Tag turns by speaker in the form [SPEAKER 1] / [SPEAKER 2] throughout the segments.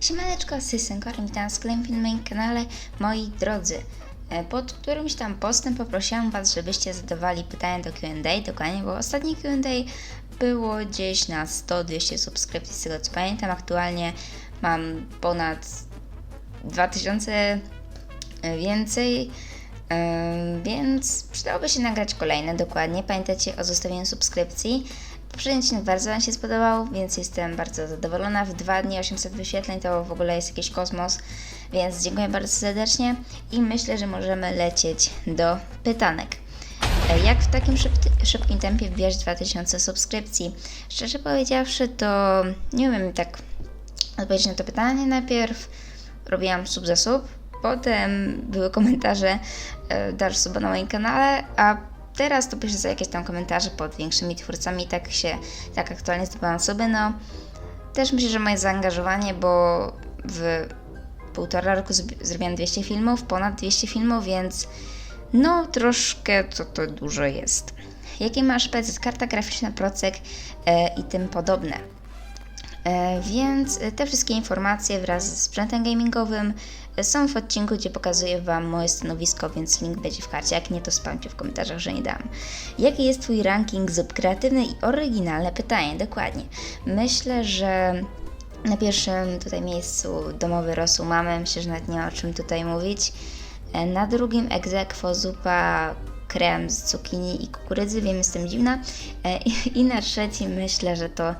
[SPEAKER 1] Siemaneczko, Sysynko, witam z kolejnym filmem na kanale. Moi drodzy, e, pod którymś tam postem poprosiłam Was, żebyście zadawali pytania do Q&A, dokładnie, bo ostatnie Q&A było gdzieś na 100-200 subskrypcji, z tego co pamiętam. Aktualnie mam ponad 2000 więcej, Ym, więc przydałoby się nagrać kolejne dokładnie. Pamiętajcie o zostawieniu subskrypcji. Poprzedni bardzo Wam się spodobał, więc jestem bardzo zadowolona. W dwa dni 800 wyświetleń to w ogóle jest jakiś kosmos, więc dziękuję bardzo serdecznie i myślę, że możemy lecieć do pytanek. E, Jak w takim szyb- szybkim tempie wbijać 2000 subskrypcji? Szczerze powiedziawszy, to nie umiem tak odpowiedzieć na to pytanie. Najpierw robiłam sub za sub, potem były komentarze e, dasz suba na moim kanale, a teraz to piszę za jakieś tam komentarze pod większymi twórcami, tak się, tak aktualnie zdobywam suby, no też myślę, że moje zaangażowanie, bo w półtora roku zrobiłam 200 filmów, ponad 200 filmów, więc no troszkę to, to dużo jest. Jakie masz PC, karta graficzna, procek e, i tym podobne. E, Więc e, te wszystkie informacje wraz z sprzętem gamingowym są w odcinku, gdzie pokazuję Wam moje stanowisko, więc link będzie w karcie. Jak nie, to spamcie w komentarzach, że nie dam. Jaki jest Twój ranking zub kreatywny i oryginalne pytanie? Dokładnie. Myślę, że na pierwszym tutaj miejscu domowy rosół mamy. Myślę, że nawet nie o czym tutaj mówić. E, Na drugim egzekwo zupa krem z cukinii i kukurydzy, wiem, jestem dziwna. E, i na trzecim myślę, że to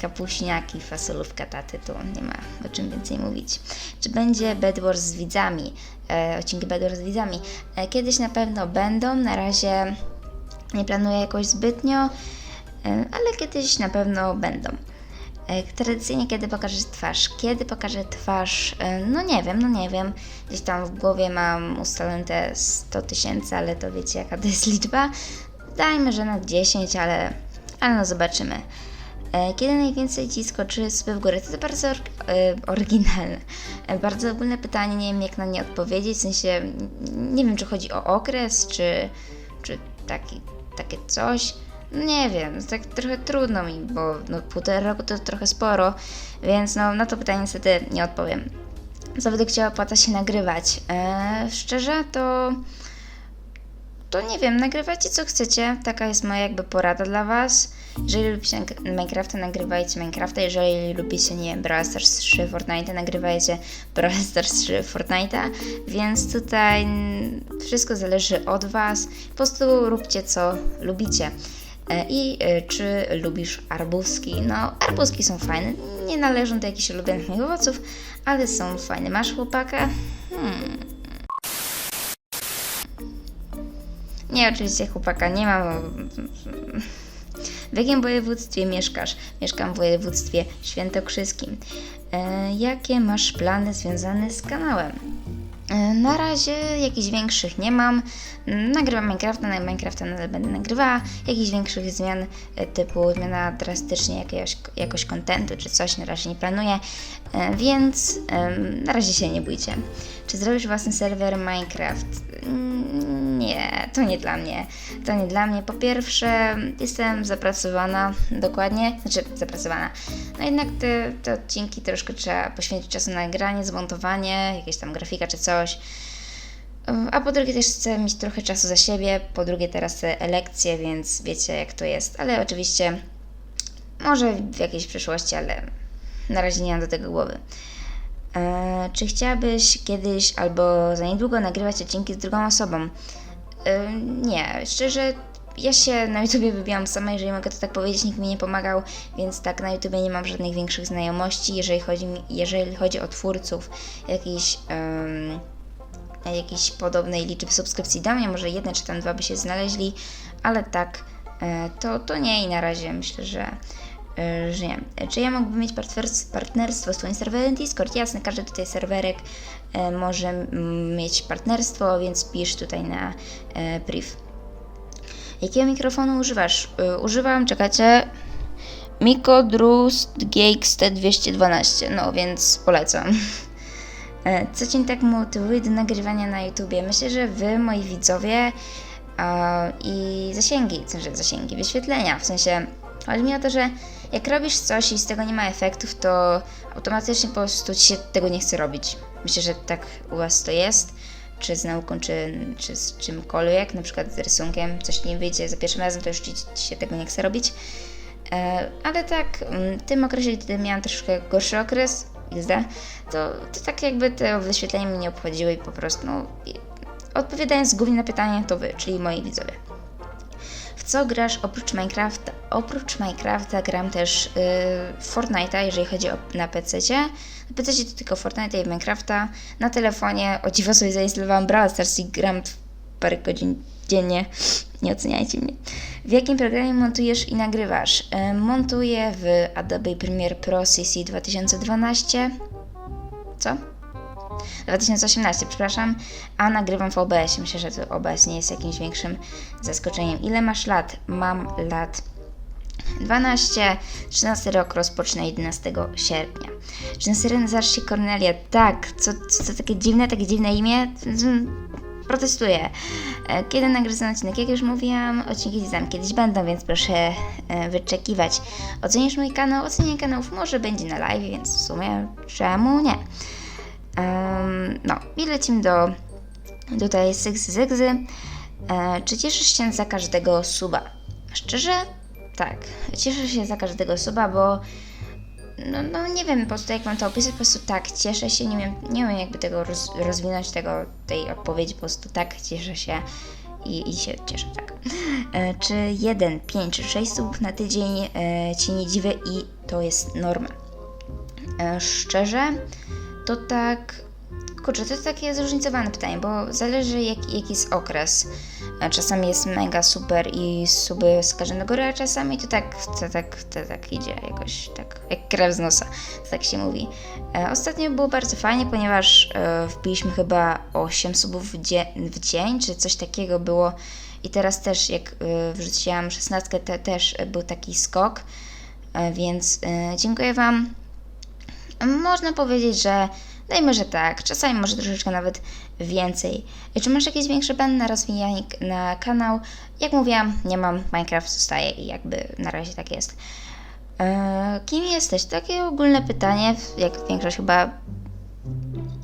[SPEAKER 1] kapuśniaki, fasolówka taty, tu nie ma o czym więcej mówić. Czy będzie Bed Wars z widzami? E, odcinki Bed Wars z widzami? E, kiedyś na pewno będą, na razie nie planuję jakoś zbytnio, e, ale kiedyś na pewno będą. E, Tradycyjnie kiedy pokażesz twarz? Kiedy pokażę twarz? E, No nie wiem, no nie wiem. Gdzieś tam w głowie mam ustalone te 100 tysięcy, ale to wiecie jaka to jest liczba. Dajmy, że na 10, ale, ale no zobaczymy. E, Kiedy najwięcej ci skoczy sobie w górę? To, to bardzo e, oryginalne. E, Bardzo ogólne pytanie, nie wiem jak na nie odpowiedzieć, w sensie nie wiem czy chodzi o okres, czy, czy taki, takie coś. No Nie wiem, tak trochę trudno mi, bo no, półtora roku to trochę sporo, więc no, na to pytanie niestety nie odpowiem. Co będę chciała opłaca się nagrywać? E, szczerze to to nie wiem, nagrywajcie co chcecie. Taka jest moja jakby porada dla Was. Jeżeli lubicie Minecrafta, nagrywajcie Minecrafta. Jeżeli lubicie, nie wiem, Brawl Stars 3, Fortnite, nagrywajcie Brawl Stars 3, Fortnite'a. Więc tutaj wszystko zależy od Was. Po prostu róbcie co lubicie. E, I e, czy lubisz arbuzki? No, arbuzki są fajne. Nie należą do jakichś ulubionych moich owoców, ale są fajne. Masz chłopaka? Hmm. Nie, oczywiście chłopaka nie mam. W jakim województwie mieszkasz? Mieszkam w województwie świętokrzyskim. E, jakie masz plany związane z kanałem? E, Na razie jakichś większych nie mam. Nagrywam Minecrafta, na Minecrafta nadal będę nagrywała. Jakichś większych zmian e, typu zmiana drastycznie jakiegoś, jakoś kontentu czy coś na razie nie planuję, E, więc em, na razie się nie bójcie. Czy zrobisz własny serwer Minecraft? Mm, Nie, to nie dla mnie. To nie dla mnie. Po pierwsze, jestem zapracowana dokładnie, znaczy zapracowana. No jednak te, te odcinki troszkę trzeba poświęcić czasu na nagranie, zmontowanie, jakieś tam grafika czy coś. A po drugie też chcę mieć trochę czasu za siebie, po drugie teraz te lekcje, więc wiecie jak to jest. Ale oczywiście może w jakiejś przyszłości, ale na razie nie mam do tego głowy. E, czy chciałabyś kiedyś albo za niedługo nagrywać odcinki z drugą osobą? E, nie, szczerze, ja się na YouTubie wybiłam sama, jeżeli mogę to tak powiedzieć, nikt mi nie pomagał, więc tak na YouTubie nie mam żadnych większych znajomości. Jeżeli chodzi, jeżeli chodzi o twórców jakichś, em, jakiejś podobnej liczby subskrypcji do mnie, może jedne czy tam dwa by się znaleźli, ale tak, e, to, to nie i na razie myślę, że że nie. Czy ja mógłbym mieć partners- partnerstwo z Twoim serwerem Discord? Jasne, każdy tutaj serwerek e, może mieć partnerstwo, więc pisz tutaj na e, priv. Jakiego mikrofonu używasz? Używam, czekajcie, Miko Drust GX T212, no więc polecam. E, Co Cię tak motywuje do nagrywania na YouTubie? Myślę, że Wy, moi widzowie i zasięgi, w sensie zasięgi, wyświetlenia, w sensie Chodzi mi o to, że jak robisz coś i z tego nie ma efektów, to automatycznie po prostu ci się tego nie chce robić. Myślę, że tak u Was to jest, czy z nauką, czy, czy z czymkolwiek, na przykład z rysunkiem, coś nie wyjdzie za pierwszym razem, to już ci, ci się tego nie chce robić. E, ale tak, mm, w tym okresie, gdy miałam troszkę gorszy okres, to, to tak jakby te wyświetlenia mnie nie obchodziły i po prostu, no, odpowiadając głównie na pytanie, to Wy, czyli moi widzowie. W co grasz oprócz Minecrafta? Oprócz Minecrafta gram też yy, Fortnite'a, jeżeli chodzi o, na PC. Na PC to tylko Fortnite i Minecrafta. Na telefonie o dziwo sobie zainstalowałam Brawl Stars i gram parę godzin dziennie. Nie oceniajcie mnie. W jakim programie montujesz i nagrywasz? Yy, montuję w Adobe Premiere Pro CC 2012. Co? 2018, przepraszam, a nagrywam w OBS. Myślę, że to OBS nie jest jakimś większym zaskoczeniem. Ile masz lat? Mam lat 12, 13 rok rozpocznę 11 sierpnia. Czy na serio nazywasz się Cornelia? Tak, co, co, co takie dziwne, takie dziwne imię? Protestuję. E, Kiedy ten odcinek? Jak już mówiłam, odcinki tam kiedyś będą, więc proszę e, wyczekiwać. Ocenisz mój kanał? Ocenianie kanałów może będzie na live, więc w sumie czemu nie? Em, no i lecimy do tutaj Sygzy Zygzy. E, czy cieszysz się za każdego suba? Szczerze? Tak. Cieszę się za każdego suba, bo no, no nie wiem po prostu jak mam to opisać, po prostu tak, cieszę się, nie wiem, nie wiem jakby tego roz, rozwinąć, tego, tej odpowiedzi, po prostu tak, cieszę się i, i się cieszę, tak. E, czy jeden, pięć czy sześć subów na tydzień e, Ci nie dziwię i to jest norma? E, szczerze, to tak. Kurczę, to jest takie zróżnicowane pytanie, bo zależy jaki, jaki jest okres. E, Czasami jest mega super i suby skażą do góry, a czasami to tak, to tak, to tak idzie jakoś tak, jak krew z nosa, tak się mówi. E, Ostatnio było bardzo fajnie, ponieważ e, wbiliśmy chyba 8 subów w, w dzień, czy coś takiego było. I teraz też, jak wrzuciłam 16, to też był taki skok. Więc dziękuję Wam. Można powiedzieć, że dajmy, że tak, czasami może troszeczkę nawet więcej. Czy masz jakieś większe plany na rozwijanie na kanał? Jak mówiłam, nie mam, Minecraft zostaje i jakby na razie tak jest. Eee, kim jesteś? Takie ogólne pytanie, jak większość chyba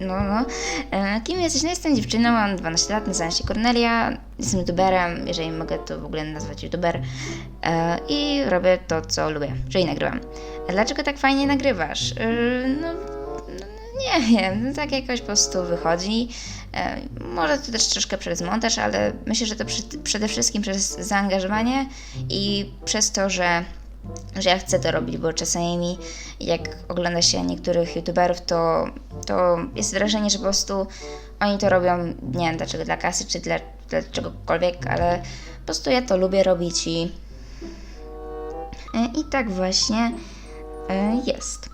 [SPEAKER 1] no, no. E, kim jesteś? No jestem dziewczyną, mam 12 lat, nazywam się Cornelia, jestem youtuberem, jeżeli mogę to w ogóle nazwać youtuber e, i robię to, co lubię, czyli nagrywam. A dlaczego tak fajnie nagrywasz? E, no, no, nie wiem, no, tak jakoś po prostu wychodzi. Może to też troszkę przez montaż, ale myślę, że to przy, przede wszystkim przez zaangażowanie i przez to, że że ja chcę to robić, bo czasami jak ogląda się niektórych youtuberów, to, to jest wrażenie, że po prostu oni to robią, nie wiem dlaczego, dla kasy czy dla, dla czegokolwiek, ale po prostu ja to lubię robić i, i tak właśnie e, jest.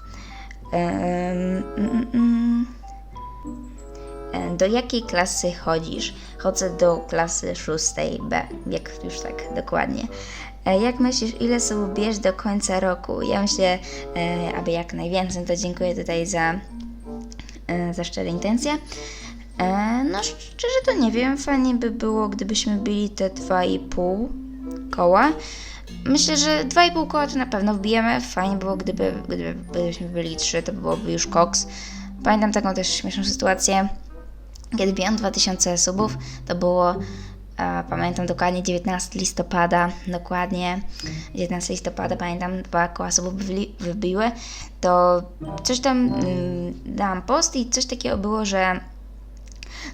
[SPEAKER 1] Em, mm, mm. E, Do jakiej klasy chodzisz? Chodzę do klasy 6B, jak już tak dokładnie. E, Jak myślisz, ile sobie bierz do końca roku? Ja myślę, e, aby jak najwięcej, to dziękuję tutaj za, e, za szczere intencje. No szczerze to nie wiem, fajnie by było, gdybyśmy byli te 2,5 koła. Myślę, że 2,5 koła to na pewno wbijemy. Fajnie było, gdyby, gdyby gdybyśmy byli 3, to byłoby już koks. Pamiętam taką też śmieszną sytuację, kiedy wbijam 2000 subów, to było, pamiętam dokładnie, 19 listopada, dokładnie 19 listopada, pamiętam, dwa koła wybili- wybiły, to coś tam mm, dałam post i coś takiego było, że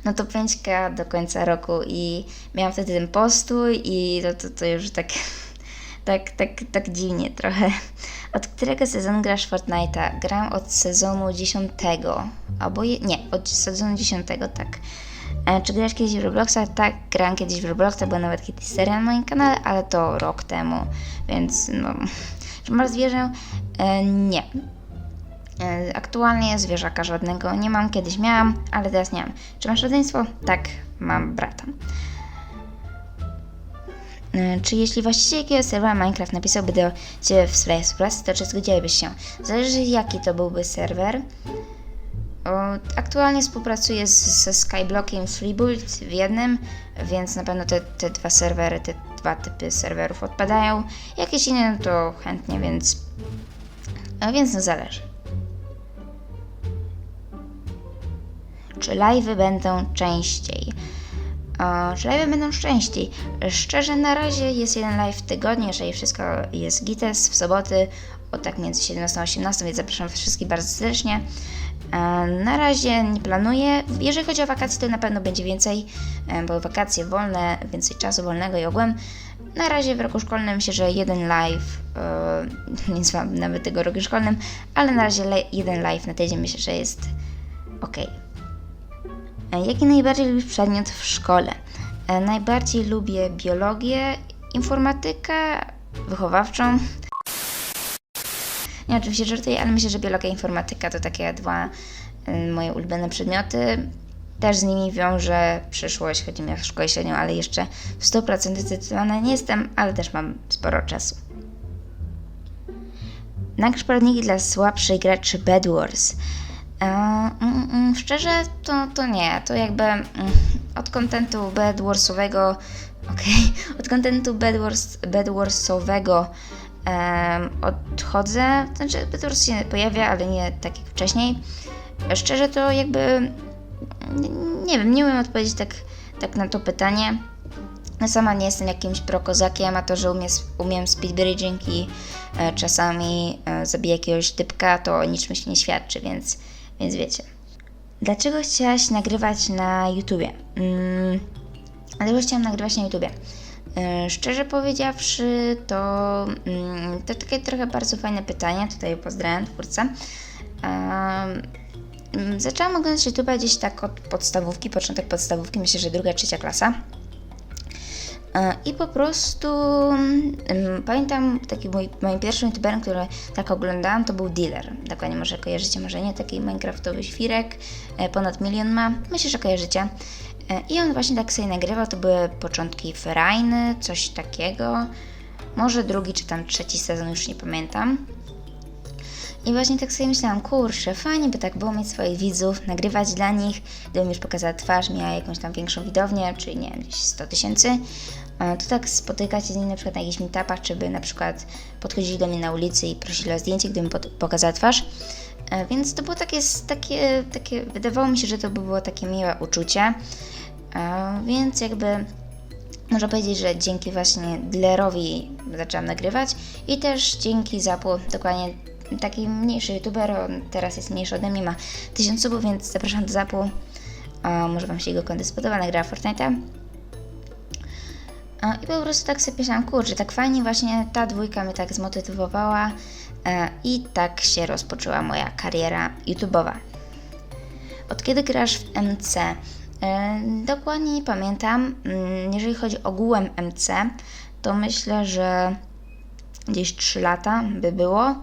[SPEAKER 1] no to 5K do końca roku i miałam wtedy ten postój i to, to, to już tak, tak, tak, tak dziwnie trochę. Od którego sezonu grasz Fortnite'a? Gram od sezonu 10, albo je, nie, od sezonu 10, tak. E, czy grasz kiedyś w Robloxa? Tak, grałem kiedyś w Robloxa, była nawet kiedyś seria na moim kanale, ale to rok temu, więc no... Czy masz zwierzę? E, nie. E, Aktualnie zwierzaka żadnego nie mam, kiedyś miałam, ale teraz nie mam. Czy masz rodzeństwo? Tak, mam brata. Czy jeśli właściciel jakiegoś serwera Minecraft napisałby do Ciebie w sprawie współpracy, to czy zgodziłbyś się? Zależy jaki to byłby serwer. Aktualnie współpracuję z, ze Skyblockiem Freebuild w jednym, więc na pewno te, te dwa serwery, te dwa typy serwerów odpadają. Jakieś inne, no to chętnie, więc. A więc no zależy. Czy live'y będą częściej? O, czy live'y będą częściej? Szczerze, na razie jest jeden live w tygodniu, jeżeli wszystko jest gites, w soboty, o tak między 17 a 18, więc zapraszam wszystkich bardzo serdecznie. E, Na razie nie planuję. Jeżeli chodzi o wakacje, to na pewno będzie więcej, e, bo wakacje wolne, więcej czasu wolnego i ogółem. Na razie w roku szkolnym myślę, że jeden live, e, nie znam nawet tego roku szkolnym, ale na razie jeden live na tydzień myślę, że jest ok. Jaki najbardziej lubisz przedmiot w szkole? Najbardziej lubię biologię, informatykę, wychowawczą. Nie, oczywiście żartuję, ale myślę, że biologia i informatyka to takie dwa y, moje ulubione przedmioty. Też z nimi wiążę przyszłość, chodzi mi o szkołę średnią, ale jeszcze w 100% zdecydowana nie jestem, ale też mam sporo czasu. Nagrz dla słabszych graczy Bed Wars. E, mm, mm, szczerze, to, to nie. To jakby mm, od kontentu Bed Warsowego, okej, od kontentu Bed, Wars, Bed Warsowego em, odchodzę. Znaczy, Bed Wars się pojawia, ale nie tak jak wcześniej. Szczerze, to jakby nie wiem, nie umiem odpowiedzieć tak, tak na to pytanie. Ja sama nie jestem jakimś prokozakiem, a to, że umiem, umiem speedbridging i e, czasami e, zabiję jakiegoś typka, to niczym się nie świadczy, więc, więc wiecie. Dlaczego chciałaś nagrywać na YouTubie? Mm, dlaczego chciałam nagrywać na YouTubie? E, szczerze powiedziawszy, to, mm, to takie trochę bardzo fajne pytanie. Tutaj pozdrawiam twórcę. Mm, zaczęłam oglądać YouTube'a gdzieś tak od podstawówki, początek podstawówki, myślę, że druga, trzecia klasa. E, I po prostu mm, pamiętam taki mój, moim pierwszym youtuberem, który tak oglądałam, to był Dealer. Dokładnie może kojarzycie, może nie, taki minecraftowy świrek, e, ponad milion ma, myślę, że kojarzycie. E, I on właśnie tak sobie nagrywał, to były początki Ferajny, coś takiego. Może drugi czy tam trzeci sezon, już nie pamiętam. I właśnie tak sobie myślałam, kurczę, fajnie by tak było mieć swoich widzów, nagrywać dla nich, gdybym już pokazała twarz, miała jakąś tam większą widownię, czyli nie wiem, gdzieś 100 tysięcy, e, to tak spotykać się z nimi na przykład na jakichś meetupach, czy by na przykład podchodzili do mnie na ulicy i prosili o zdjęcie, gdybym pokazała twarz. E, Więc to było takie, takie, takie, wydawało mi się, że to by było takie miłe uczucie, więc jakby można powiedzieć, że dzięki właśnie Dillerowi zaczęłam nagrywać i też dzięki Zapu, dokładnie taki mniejszy youtuber, on teraz jest mniejszy ode mnie, ma 1000 subów, więc zapraszam do Zapu. Może Wam się jego konto spodoba, nagrała Fortnite'a. I po prostu tak sobie myślałam, kurczę, tak fajnie właśnie ta dwójka mnie tak zmotywowała e, i tak się rozpoczęła moja kariera YouTube'owa. Od kiedy grasz w MC? E, Dokładnie nie pamiętam. Mm, Jeżeli chodzi ogółem MC, to myślę, że gdzieś 3 lata by było.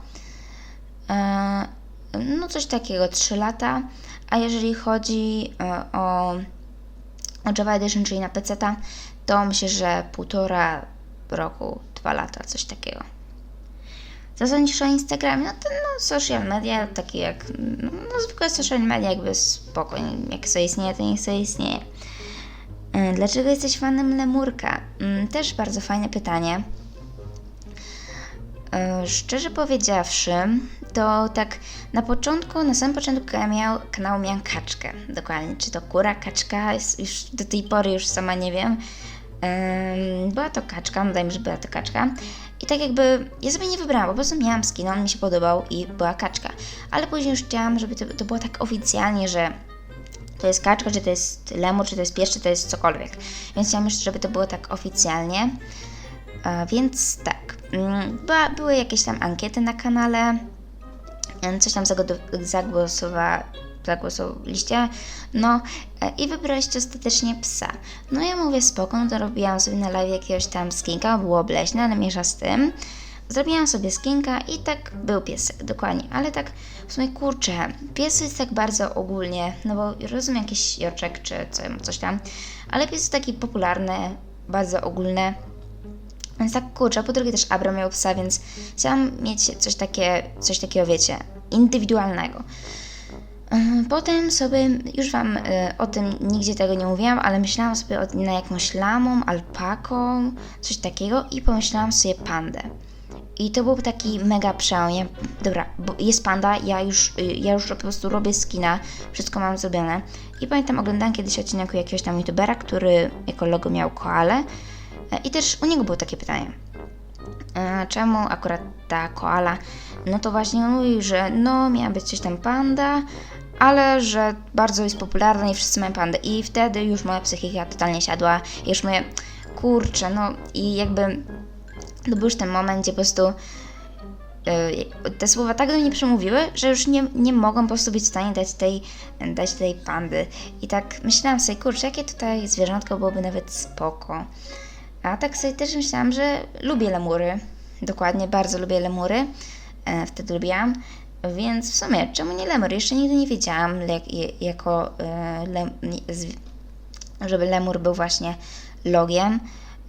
[SPEAKER 1] E, No coś takiego, 3 lata. A jeżeli chodzi e, o, o Java Edition, czyli na PC, to myślę, że półtora roku, dwa lata, coś takiego. Sądzisz o Instagramie? No to no, social media, takie jak no, no, zwykłe social media, jakby spokojnie, jak sobie istnieje, to niech sobie istnieje. E, Dlaczego jesteś fanem Lemurka? Mm, Też bardzo fajne pytanie. E, Szczerze powiedziawszy, to tak na początku, na samym początku miał, kanału miałam kaczkę. Dokładnie, czy to kura, kaczka, już do tej pory już sama nie wiem. Em, była to kaczka, no dajmy, że była to kaczka. I tak jakby, ja sobie nie wybrałam, po prostu miałam skin, on mi się podobał i była kaczka. Ale później już chciałam, żeby to, to było tak oficjalnie, że to jest kaczka, czy to jest lemur, czy to jest pies, czy to jest cokolwiek. Więc chciałam już, żeby to było tak oficjalnie. E, więc tak, mm, była, były jakieś tam ankiety na kanale, coś tam zagłosowa, zagłosowaliście, no e, i wybraliście ostatecznie psa. No ja mówię spoko, no to robiłam sobie na live jakiegoś tam skinka, było obleśne, ale mniejsza z tym. Zrobiłam sobie skinka i tak był piesek, dokładnie, ale tak w sumie kurczę, pies jest tak bardzo ogólnie, no bo rozumiem jakiś joczek czy co, coś tam, ale pies jest taki popularny, bardzo ogólny, więc tak kurczę, po drugie też Abra miał psa, więc chciałam mieć coś, takie, coś takiego, wiecie, indywidualnego. Mhm, Potem sobie, już Wam e, o tym nigdzie tego nie mówiłam, ale myślałam sobie o, na jakąś lamą, alpaką, coś takiego i pomyślałam sobie pandę. I to był taki mega przełom. Ja, dobra, jest panda, ja już, y, ja już po prostu robię skina, wszystko mam zrobione. I pamiętam, oglądałam kiedyś odcinek u jakiegoś tam youtubera, który jako logo miał koalę. E, I też u niego było takie pytanie. E, Czemu akurat ta koala? No to właśnie on mówił, że no miała być coś tam panda, ale że bardzo jest popularna i wszyscy mają pandę. I wtedy już moja psychika totalnie siadła. Już mówię, kurczę, no i jakby to był już ten moment, gdzie po prostu yy, te słowa tak do mnie przemówiły, że już nie, nie mogą po prostu być w stanie dać tej, dać tej pandy. I tak myślałam sobie, kurczę, jakie tutaj zwierzątko byłoby nawet spoko. A tak sobie też myślałam, że lubię lemury. Dokładnie, bardzo lubię lemury. E, wtedy lubiłam. Więc w sumie, czemu nie lemur? Jeszcze nigdy nie wiedziałam, jak, jako, e, żeby lemur był właśnie logiem.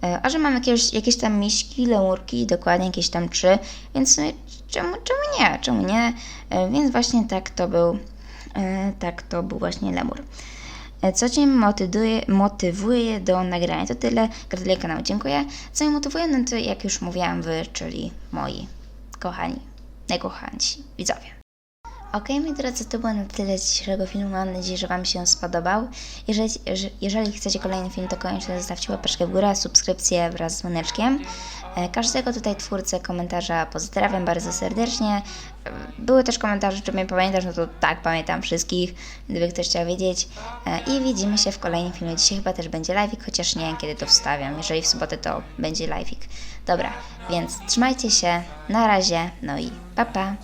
[SPEAKER 1] E, A że mam jakieś, jakieś tam miśki, lemurki, dokładnie jakieś tam trzy, więc w sumie czemu, czemu nie? Czemu nie? E, Więc właśnie tak to był, tak to był właśnie lemur. Co Cię motywuje, motywuje do nagrania? To tyle. Gratuluję kanału, dziękuję. Co mnie motywuje? No to jak już mówiłam, Wy, czyli moi kochani, najkochańsi widzowie. Okej, moi drodzy, to było na tyle z dzisiejszego filmu. Mam nadzieję, że Wam się spodobał. Jeżeli, że- jeżeli chcecie kolejny film, to koniecznie zostawcie łapeczkę w górę, subskrypcję wraz z dzwoneczkiem. E, Każdego tutaj twórcę komentarza pozdrawiam bardzo serdecznie. E, Były też komentarze, czy mnie pamiętasz, no to tak, pamiętam wszystkich, gdyby ktoś chciał wiedzieć. E, I widzimy się w kolejnym filmie. Dzisiaj chyba też będzie live'ik, chociaż nie wiem kiedy to wstawiam. Jeżeli w sobotę, to będzie live'ik. Dobra, więc trzymajcie się, na razie, no i pa pa!